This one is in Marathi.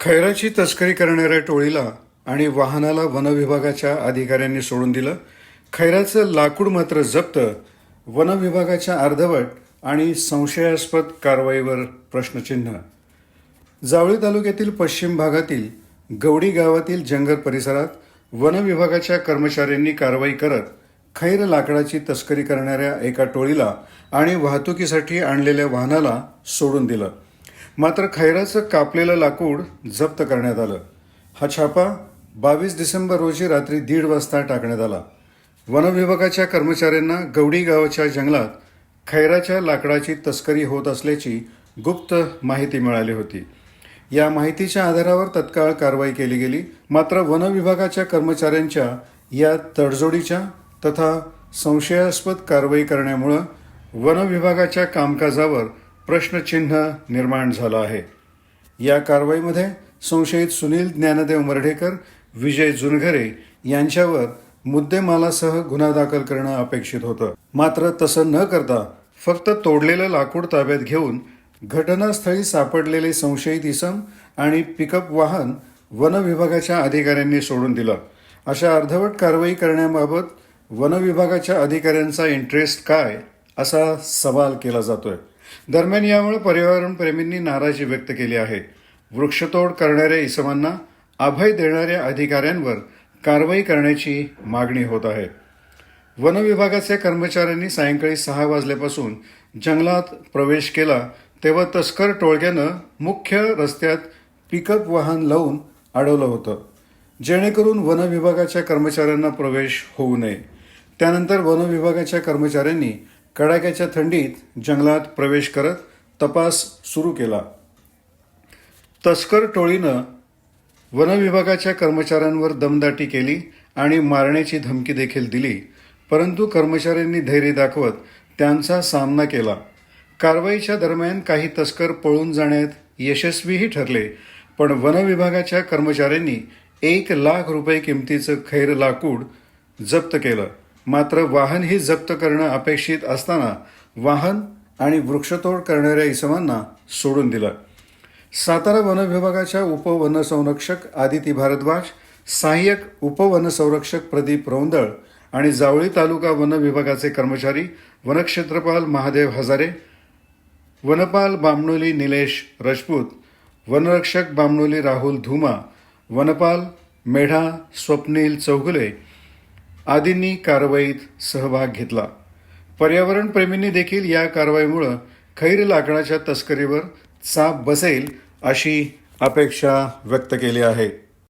खैराची तस्करी करणाऱ्या टोळीला आणि वाहनाला वनविभागाच्या अधिकाऱ्यांनी सोडून दिलं. खैराचं लाकूड मात्र जप्त. वनविभागाच्या अर्धवट आणि संशयास्पद कारवाईवर प्रश्नचिन्ह. जावळी तालुक्यातील पश्चिम भागातील गवडी गावातील जंगल परिसरात वनविभागाच्या कर्मचाऱ्यांनी कारवाई करत खैर लाकडाची तस्करी करणाऱ्या एका टोळीला आणि वाहतुकीसाठी आणलेल्या वाहनाला सोडून दिलं. मात्र खैराचं कापलेलं लाकूड जप्त करण्यात आलं. हा छापा बावीस डिसेंबर रोजी रात्री दीड वाजता टाकण्यात आला. वनविभागाच्या कर्मचाऱ्यांना गवडी गावाच्या जंगलात खैराच्या लाकडाची तस्करी होत असल्याची गुप्त माहिती मिळाली होती. या माहितीच्या आधारावर तत्काळ कारवाई केली गेली. मात्र वनविभागाच्या कर्मचाऱ्यांच्या या तडजोडीच्या तथा संशयास्पद कारवाई करण्यामुळं वनविभागाच्या कामकाजावर प्रश्नचिन्ह निर्माण झालं आहे. या कारवाईमध्ये संशयित सुनील ज्ञानदेव मर्ढेकर विजय जुनघरे यांच्यावर मुद्देमालासह गुन्हा दाखल करणं अपेक्षित होतं. मात्र तसं न करता फक्त तोडलेलं लाकूड ताब्यात घेऊन घटनास्थळी सापडलेले संशयित इसम आणि पिकअप वाहन वन विभागाच्या अधिकाऱ्यांनी सोडून दिलं. अशा अर्धवट कारवाई करण्याबाबत वन विभागाच्या अधिकाऱ्यांचा इंटरेस्ट काय? असा सवाल केला जातोय. दरम्यान यामुळे पर्यावरण प्रेमींनी नाराजी व्यक्त केली आहे. वृक्षतोड करणाऱ्या इसमांना अभय देणाऱ्या अधिकाऱ्यांवर कारवाई करण्याची मागणी होत आहे. वन विभागाच्या कर्मचाऱ्यांनी सायंकाळी सहा वाजल्यापासून जंगलात प्रवेश केला तेव्हा तस्कर टोळक्यानं मुख्य रस्त्यात पिकअप वाहन लावून अडवलं होतं. जेणेकरून वन विभागाच्या कर्मचाऱ्यांना प्रवेश होऊ नये. त्यानंतर वन विभागाच्या कर्मचाऱ्यांनी कडाक्याच्या थंडीत जंगलात प्रवेश करत तपास सुरू केला. तस्कर टोळीनं वनविभागाच्या कर्मचाऱ्यांवर दमदाटी केली आणि मारण्याची धमकी देखील दिली परंतु कर्मचाऱ्यांनी धैर्य दाखवत त्यांचा सामना केला. कारवाईच्या दरम्यान काही तस्कर पळून जाण्यात यशस्वीही ठरले पण वनविभागाच्या कर्मचाऱ्यांनी एक लाख रुपये किमतीचं खैर लाकूड जप्त केलं. मात्र वाहनही जप्त करणं अपेक्षित असताना वाहन आणि वृक्षतोड करणाऱ्या इसमांना सोडून दिलं. सातारा वन विभागाच्या उपवनसंरक्षक आदिती भारद्वाज सहाय्यक उपवनसंरक्षक प्रदीप रौंदळ आणि जावळी तालुका वन विभागाचे कर्मचारी वनक्षेत्रपाल महादेव हजारे वनपाल बामणोली निलेश राजपूत वनरक्षक बामणोली राहुल धुमा वनपाल मेढा स्वप्नील चौगुले आदींनी कारवाईत सहभाग घेतला. पर्यावरण प्रेमींनी देखील या कारवाईमुळं खैर लाकडाच्या तस्करीवर चाप बसेल अशी अपेक्षा व्यक्त केली आहे.